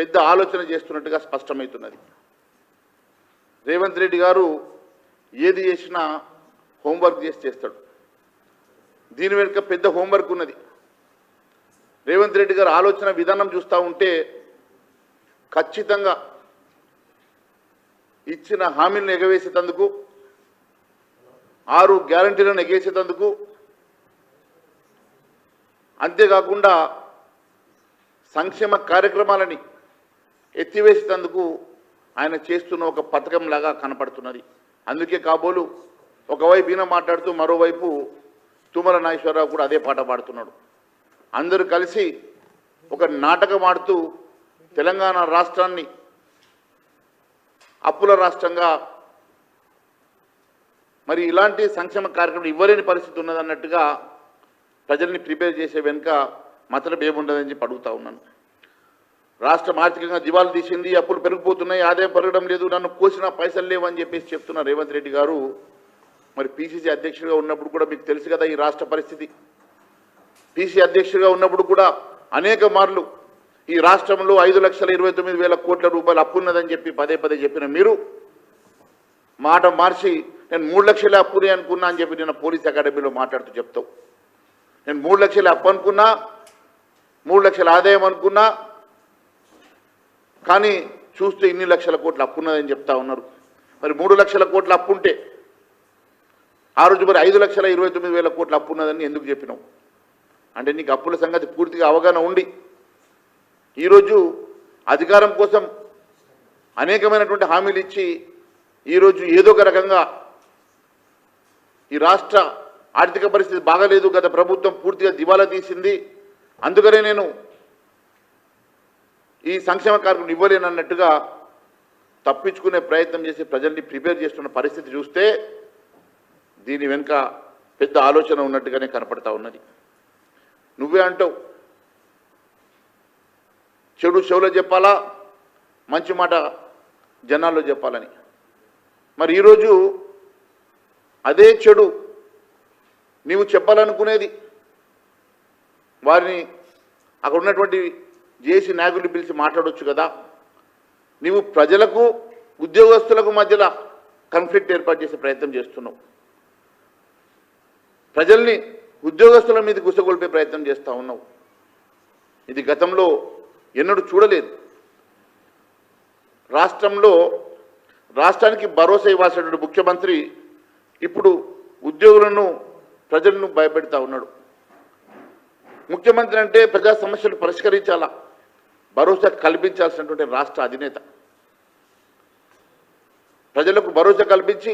పెద్ద ఆలోచన చేస్తున్నట్టుగా స్పష్టమవుతున్నది. రేవంత్ రెడ్డి గారు ఏది చేసినా హోంవర్క్ చేసి చేస్తాడు. దీని వెనుక పెద్ద హోంవర్క్ ఉన్నది. రేవంత్ రెడ్డి గారు ఆలోచన విధానం చూస్తూ ఉంటే ఖచ్చితంగా ఇచ్చిన హామీలను ఎగవేసేటందుకు ఆరు గ్యారంటీలను ఎగేసేటందుకు అంతేకాకుండా సంక్షేమ కార్యక్రమాలని ఎత్తివేసినందుకు ఆయన చేస్తున్న ఒక పథకం లాగా కనపడుతున్నది. అందుకే కాబోలు ఒకవైపు ఈయన మాట్లాడుతూ మరోవైపు తుమ్మల నాగేశ్వరరావు కూడా అదే పాట పాడుతున్నాడు. అందరూ కలిసి ఒక నాటకం ఆడుతూ తెలంగాణ రాష్ట్రాన్ని అప్పుల రాష్ట్రంగా మరి ఇలాంటి సంక్షేమ కార్యక్రమం ఇవ్వలేని పరిస్థితి ఉన్నదన్నట్టుగా ప్రజల్ని ప్రిపేర్ చేసే వెనుక మతలబ్ ఏముండదని చెప్పి అడుగుతా ఉన్నాను. రాష్ట్రం ఆర్థికంగా దివాలు తీసింది అప్పులు పెరిగిపోతున్నాయి ఆదాయం పెరగడం లేదు నన్ను కోసిన పైసలు లేవని చెప్పేసి చెప్తున్న రేవంత్ రెడ్డి గారు. మరి పిసిసి అధ్యక్షుడిగా ఉన్నప్పుడు కూడా మీకు తెలుసు కదా ఈ రాష్ట్ర పరిస్థితి. పిసి అధ్యక్షుడిగా ఉన్నప్పుడు కూడా అనేక మార్లు ఈ రాష్ట్రంలో ఐదు లక్షల ఇరవై తొమ్మిది వేల కోట్ల రూపాయలు అప్పు ఉన్నదని చెప్పి పదే పదే చెప్పిన మీరు. మాట మార్చి నేను మూడు లక్షల అప్పునే అనుకున్నా అని చెప్పి నేను పోలీస్ అకాడమీలో మాట్లాడుతూ చెప్తావు. నేను మూడు లక్షల అప్పు అనుకున్నా మూడు లక్షల ఆదాయం అనుకున్నా కానీ చూస్తే ఇన్ని లక్షల కోట్లు అప్పు ఉన్నదని చెప్తా ఉన్నారు. మరి మూడు లక్షల కోట్లు అప్పు ఉంటే ఆ రోజు మరి ఐదు లక్షల ఇరవై తొమ్మిది వేల కోట్లు అప్పు ఉన్నదని ఎందుకు చెప్పినావు? అంటే నీకు అప్పుల సంగతి పూర్తిగా అవగాహన ఉండి ఈరోజు అధికారం కోసం అనేకమైనటువంటి హామీలు ఇచ్చి ఈరోజు ఏదో ఒక రకంగా ఈ రాష్ట్ర ఆర్థిక పరిస్థితి బాగలేదు. గత ప్రభుత్వం పూర్తిగా దివాలా తీసింది. అందుకనే నేను ఈ సంక్షేమ కార్యక్రమం ఇవ్వలేనన్నట్టుగా తప్పించుకునే ప్రయత్నం చేసి ప్రజల్ని ప్రిపేర్ చేస్తున్న పరిస్థితి చూస్తే దీని వెనుక పెద్ద ఆలోచన ఉన్నట్టుగానే కనపడతా ఉన్నది. నువ్వే అంటావు. చెడు చెవులో చెప్పాలా? మంచి మాట జనాల్లో చెప్పాలని. మరి ఈరోజు అదే చెడు నీవు చెప్పాలనుకునేది వారిని అక్కడ ఉన్నటువంటి జేసీ నాయకులు పిలిచి మాట్లాడొచ్చు కదా? నీవు ప్రజలకు ఉద్యోగస్తులకు మధ్యలో కన్ఫ్లిక్ట్ ఏర్పాటు చేసే ప్రయత్నం చేస్తున్నావు. ప్రజల్ని ఉద్యోగస్తుల మీద గుసగొల్పే ప్రయత్నం చేస్తూ ఉన్నావు. ఇది గతంలో ఎన్నడూ చూడలేదు. రాష్ట్రంలో రాష్ట్రానికి భరోసా ఇవ్వాల్సినటువంటి ముఖ్యమంత్రి ఇప్పుడు ఉద్యోగులను ప్రజలను భయపెడతా ఉన్నాడు. ముఖ్యమంత్రి అంటే ప్రజా సమస్యలు పరిష్కరించాలా? భరోసా కల్పించాల్సినటువంటి రాష్ట్ర అధినేత. ప్రజలకు భరోసా కల్పించి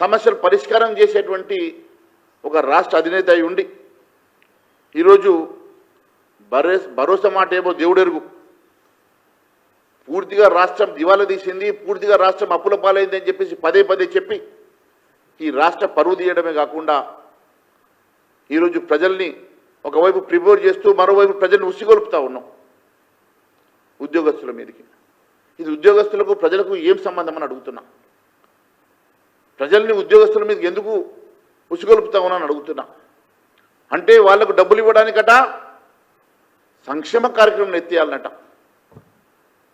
సమస్యలు పరిష్కారం చేసేటువంటి ఒక రాష్ట్ర అధినేత అయి ఉండి ఈరోజు భరోసా భరోసా మాట ఏమో దేవుడెరుగు. పూర్తిగా రాష్ట్రం దివాలా తీసింది పూర్తిగా రాష్ట్రం అప్పుల పాలైంది అని చెప్పేసి పదే పదే చెప్పి ఈ రాష్ట్ర పరువు తీయడమే కాకుండా ఈరోజు ప్రజల్ని ఒకవైపు ప్రిపేర్ చేస్తూ మరోవైపు ప్రజల్ని ఉసిగొలుపుతా ఉన్నాం ఉద్యోగస్తుల మీదకి. ఇది ఉద్యోగస్తులకు ప్రజలకు ఏం సంబంధం అని అడుగుతున్నా. ప్రజల్ని ఉద్యోగస్తుల మీద ఎందుకు ఉసిగొలుపుతా ఉన్నాను అడుగుతున్నా. అంటే వాళ్ళకు డబ్బులు ఇవ్వడానికట సంక్షేమ కార్యక్రమం ఎత్తేయాలన్నట.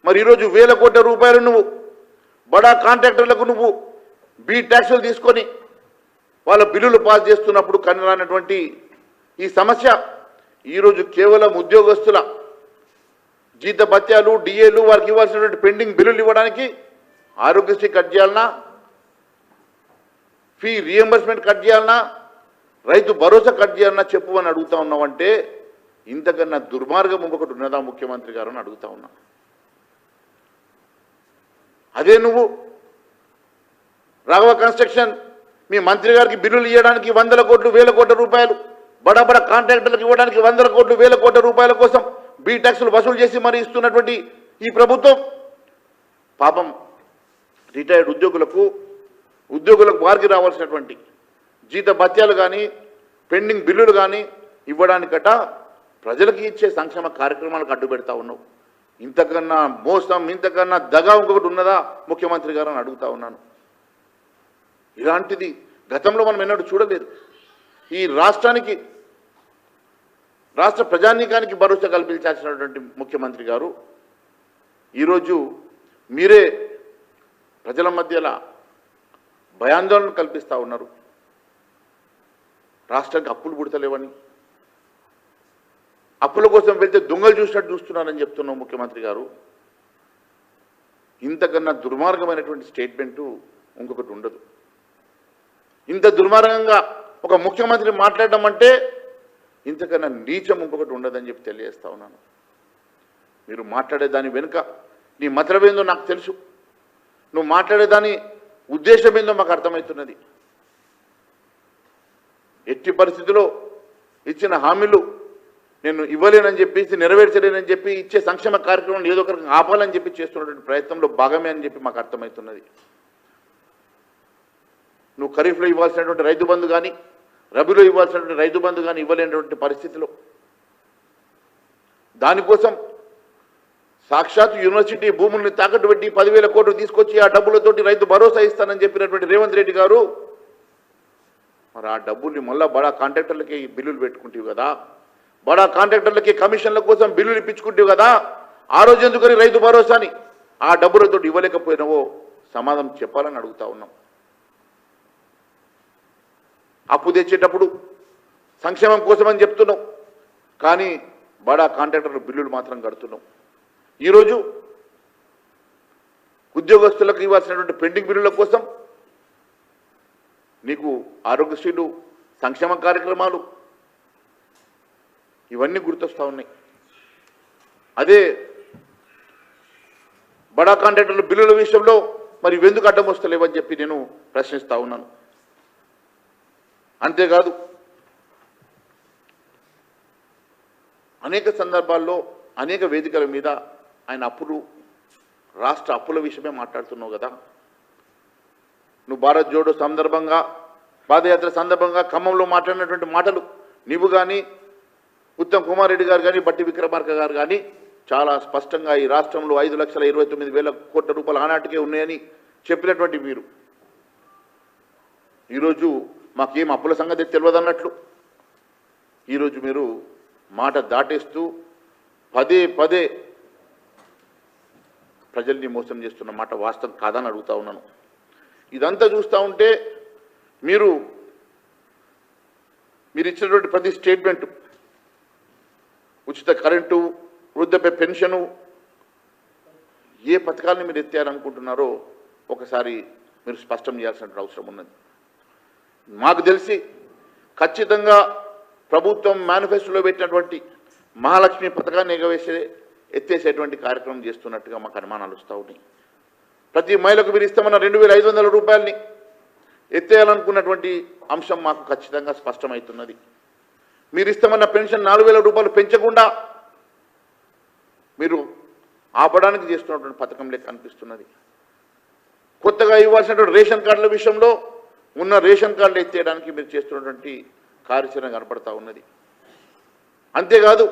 మరి ఈరోజు వేల కోట్ల రూపాయలు నువ్వు బడా కాంట్రాక్టర్లకు నువ్వు బీ ట్యాక్సులు తీసుకొని వాళ్ళ బిల్లులు పాస్ చేస్తున్నప్పుడు కనరానటువంటి ఈ సమస్య ఈరోజు కేవలం ఉద్యోగస్తుల జీత భత్యాలు డిఏలు వారికి ఇవ్వాల్సినటువంటి పెండింగ్ బిల్లులు ఇవ్వడానికి ఆరోగ్యశ్రీ కట్ చేయాలన్నా ఫీ రియంబర్స్మెంట్ కట్ చేయాలన్నా రైతు భరోసా కట్ చేయాలన్నా చెప్పు అని అడుగుతా ఉన్నావంటే ఇంతకన్నా దుర్మార్గం ఒకటి ఉన్నదా ముఖ్యమంత్రి గారు అని అడుగుతా ఉన్నా. అదే నువ్వు రాఘవ కన్స్ట్రక్షన్ మీ మంత్రి గారికి బిల్లులు ఇవ్వడానికి వందల కోట్లు వేల కోట్ల రూపాయలు బడా కాంట్రాక్టర్లకు ఇవ్వడానికి వందల కోట్లు వేల కోట్ల రూపాయల కోసం బీ ట్యాక్సులు వసూలు చేసి మరి ఇస్తున్నటువంటి ఈ ప్రభుత్వం. పాపం రిటైర్డ్ ఉద్యోగులకు ఉద్యోగులకు వారికి రావాల్సినటువంటి జీత భత్యాలు కానీ పెండింగ్ బిల్లులు కానీ ఇవ్వడానికట ప్రజలకి ఇచ్చే సంక్షేమ కార్యక్రమాలకు అడ్డు పెడతా ఉన్నావు ఇంతకన్నా మోసం ఇంతకన్నా దగా ఇంకొకటి ఉన్నదా? ముఖ్యమంత్రి గారు అని అడుగుతా ఉన్నాను. ఇలాంటిది గతంలో మనం ఎన్నడూ చూడలేదు. ఈ రాష్ట్రానికి రాష్ట్ర ప్రజానీకానికి భరోసా కల్పించాల్సినటువంటి ముఖ్యమంత్రి గారు ఈరోజు మీరే ప్రజల మధ్యలో భయాందోళన కల్పిస్తూ ఉన్నారు. రాష్ట్రానికి అప్పులు పుడతలేవని అప్పుల కోసం వెళ్తే దొంగలు చూసినట్టు చూస్తున్నారని చెప్తున్నాం ముఖ్యమంత్రి గారు. ఇంతకన్నా దుర్మార్గమైనటువంటి స్టేట్మెంటు ఇంకొకటి ఉండదు. ఇంత దుర్మార్గంగా ఒక ముఖ్యమంత్రి మాట్లాడడం అంటే ఇంతకన్నా నీచం ఇంకొకటి ఉండదని చెప్పి తెలియజేస్తా ఉన్నాను. మీరు మాట్లాడే దాని వెనుక నీ మతలమేందో నాకు తెలుసు. నువ్వు మాట్లాడేదాని ఉద్దేశం ఏందో మాకు అర్థమవుతున్నది. ఎట్టి పరిస్థితిలో ఇచ్చిన హామీలు నేను ఇవ్వలేనని చెప్పేసి నెరవేర్చలేనని చెప్పి ఇచ్చే సంక్షేమ కార్యక్రమం ఏదో ఒకరికి ఆపాలని చెప్పి చేస్తున్నటువంటి ప్రయత్నంలో భాగమే అని చెప్పి మాకు అర్థమవుతున్నది. నువ్వు ఖరీఫ్లో ఇవ్వాల్సినటువంటి రైతు బంధు కానీ రబీలో ఇవ్వాల్సినటువంటి రైతు బంధు కానీ ఇవ్వలేనటువంటి పరిస్థితిలో దానికోసం సాక్షాత్ యూనివర్సిటీ భూముల్ని తాకట్టు పెట్టి పదివేల కోట్లు తీసుకొచ్చి ఆ డబ్బులతోటి రైతు భరోసా ఇస్తానని చెప్పినటువంటి రేవంత్ రెడ్డి గారు మరి ఆ డబ్బుల్ని మళ్ళా బడా కాంట్రాక్టర్లకి బిల్లులు పెట్టుకుంటేవి కదా బడా కాంట్రాక్టర్లకి కమిషన్ల కోసం బిల్లులు ఇప్పించుకుంటేవి కదా ఆ రోజు ఎందుకని రైతు భరోసాని? ఆ డబ్బులతో ఇవ్వలేకపోయినావో సమాధానం చెప్పాలని అడుగుతా ఉన్నాం. అప్పు తెచ్చేటప్పుడు సంక్షేమం కోసమని చెప్తున్నాం. కానీ బడా కాంట్రాక్టర్లు బిల్లులు మాత్రం కడుతున్నాం. ఈరోజు ఉద్యోగస్తులకు ఇవ్వాల్సినటువంటి పెండింగ్ బిల్లుల కోసం నీకు ఆరోగ్యశ్రీలు సంక్షేమ కార్యక్రమాలు ఇవన్నీ గుర్తొస్తా ఉన్నాయి. అదే బడా కాంట్రాక్టర్ల బిల్లుల విషయంలో మరి ఎందుకు అడ్డం వస్తలేవని చెప్పి నేను ప్రశ్నిస్తూ ఉన్నాను. అంతేకాదు అనేక సందర్భాల్లో అనేక వేదికల మీద ఆయన అప్పులు రాష్ట్ర అప్పుల విషయమే మాట్లాడుతున్నావు కదా. నువ్వు భారత్ జోడో సందర్భంగా పాదయాత్ర సందర్భంగా ఖమ్మంలో మాట్లాడినటువంటి మాటలు నీవు కానీ ఉత్తమ్ కుమార్ రెడ్డి గారు కానీ బట్టి విక్రమార్క గారు కానీ చాలా స్పష్టంగా ఈ రాష్ట్రంలో ఐదు లక్షల ఇరవై తొమ్మిది వేల కోట్ల రూపాయలు ఆనాటికే ఉన్నాయని చెప్పినటువంటి మీరు ఈరోజు మాకేం అప్పుల సంగతి తెలియదు అన్నట్లు ఈరోజు మీరు మాట దాటేస్తూ పదే పదే ప్రజల్ని మోసం చేస్తున్న మాట వాస్తవం కాదని అడుగుతా ఉన్నాను. ఇదంతా చూస్తూ ఉంటే మీరు మీరు ఇచ్చినటువంటి ప్రతి స్టేట్మెంట్ ఉచిత కరెంటు వృద్ధపై పెన్షను ఏ పథకాలను మీరు ఎత్తారనుకుంటున్నారో ఒకసారి మీరు స్పష్టం చేయాల్సిన అవసరం ఉన్నది. మాకు తెలిసి ఖచ్చితంగా ప్రభుత్వం మేనిఫెస్టోలో పెట్టినటువంటి మహాలక్ష్మి పథకాన్ని ఎగవేసే ఎత్తేసేటువంటి కార్యక్రమం చేస్తున్నట్టుగా మాకు అనుమానాలు వస్తూ ఉన్నాయి. ప్రతి మహిళకు మీరు ఇస్తామన్న రెండు వేల ఐదు వందల రూపాయలని ఎత్తేయాలనుకున్నటువంటి అంశం మాకు ఖచ్చితంగా స్పష్టమవుతున్నది. మీరు ఇస్తామన్న పెన్షన్ నాలుగు వేల రూపాయలు పెంచకుండా మీరు ఆపడానికి చేస్తున్నటువంటి పథకం లెక్క అనిపిస్తున్నది. కొత్తగా ఇవ్వాల్సినటువంటి రేషన్ కార్డుల విషయంలో ఉన్న రేషన్ కార్డులు ఎత్తేయడానికి మీరు చేస్తున్నటువంటి కార్యాచరణ కనపడతా ఉన్నది. అంతేకాదు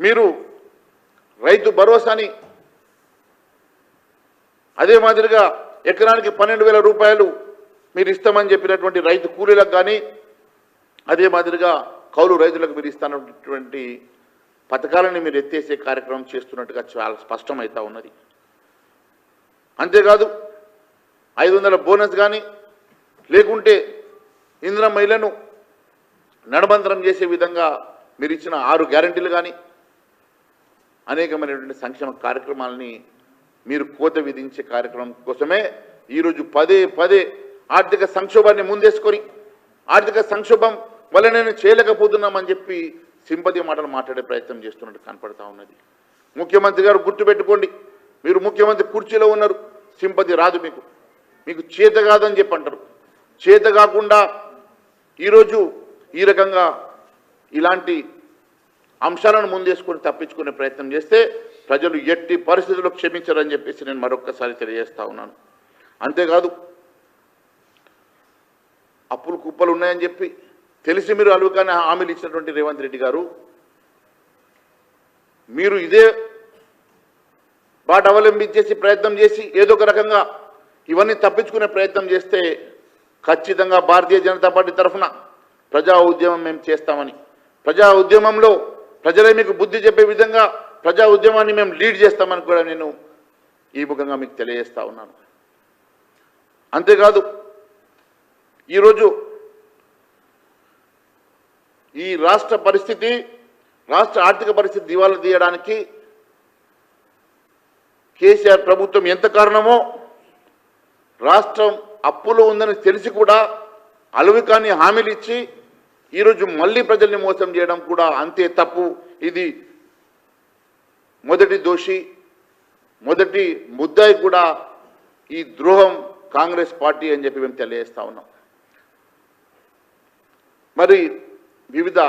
మీరు రైతు భరోసాని అదే మాదిరిగా ఎకరానికి పన్నెండు వేల రూపాయలు మీరు ఇస్తామని చెప్పినటువంటి రైతు కూలీలకు కానీ అదే మాదిరిగా కౌలు రైతులకు మీరు ఇస్తున్నటువంటి పథకాలని మీరు ఎత్తేసే కార్యక్రమం చేస్తున్నట్టుగా చాలా స్పష్టమవుతా ఉన్నది. అంతేకాదు ఐదు వందల బోనస్ కానీ లేకుంటే ఇంద్ర మహిళను నడబంతరం చేసే విధంగా మీరు ఇచ్చిన ఆరు గ్యారంటీలు కానీ అనేకమైనటువంటి సంక్షేమ కార్యక్రమాలని మీరు కోత విధించే కార్యక్రమం కోసమే ఈరోజు పదే పదే ఆర్థిక సంక్షోభాన్ని ముందేసుకొని ఆర్థిక సంక్షోభం వల్ల నేను చేయలేకపోతున్నామని చెప్పి సింపతి మాటలు మాట్లాడే ప్రయత్నం చేస్తున్నట్టు కనపడతా ఉన్నది. ముఖ్యమంత్రి గారు గుర్తుపెట్టుకోండి మీరు ముఖ్యమంత్రి కుర్చీలో ఉన్నారు సింపతి రాదు మీకు. మీకు చేత కాదని చెప్పి అంటారు చేత కాకుండా ఈరోజు ఈ రకంగా ఇలాంటి అంశాలను ముందేసుకొని తప్పించుకునే ప్రయత్నం చేస్తే ప్రజలు ఎట్టి పరిస్థితుల్లో క్షమించరని చెప్పేసి నేను మరొక్కసారి తెలియజేస్తా ఉన్నాను. అంతేకాదు అప్పులు కుప్పలు ఉన్నాయని చెప్పి తెలిసి మీరు అలువుకాని హామీలు ఇచ్చినటువంటి రేవంత్ రెడ్డి గారు మీరు ఇదే బాట అవలంబించేసి ప్రయత్నం చేసి ఏదో ఒక రకంగా ఇవన్నీ తప్పించుకునే ప్రయత్నం చేస్తే ఖచ్చితంగా భారతీయ జనతా పార్టీ తరఫున ప్రజా ఉద్యమం మేము చేస్తామని ప్రజా ఉద్యమంలో ప్రజలే మీకు బుద్ధి చెప్పే విధంగా ప్రజా ఉద్యమాన్ని మేము లీడ్ చేస్తామని కూడా నేను ఈ ముఖంగా మీకు తెలియజేస్తా ఉన్నాను. అంతేకాదు ఈరోజు ఈ రాష్ట్ర పరిస్థితి రాష్ట్ర ఆర్థిక పరిస్థితి దివాలా తీయడానికి కేసీఆర్ ప్రభుత్వం ఎంత కారణమో రాష్ట్రం అప్పులో ఉందని తెలిసి కూడా అలవికాని హామీలు ఇచ్చి ఈరోజు మళ్ళీ ప్రజల్ని మోసం చేయడం కూడా అంతే తప్పు. ఇది మొదటి దోషి మొదటి ముద్దాయి కూడా ఈ ద్రోహం కాంగ్రెస్ పార్టీ అని చెప్పి మేము తెలియజేస్తా ఉన్నాం. మరి వివిధ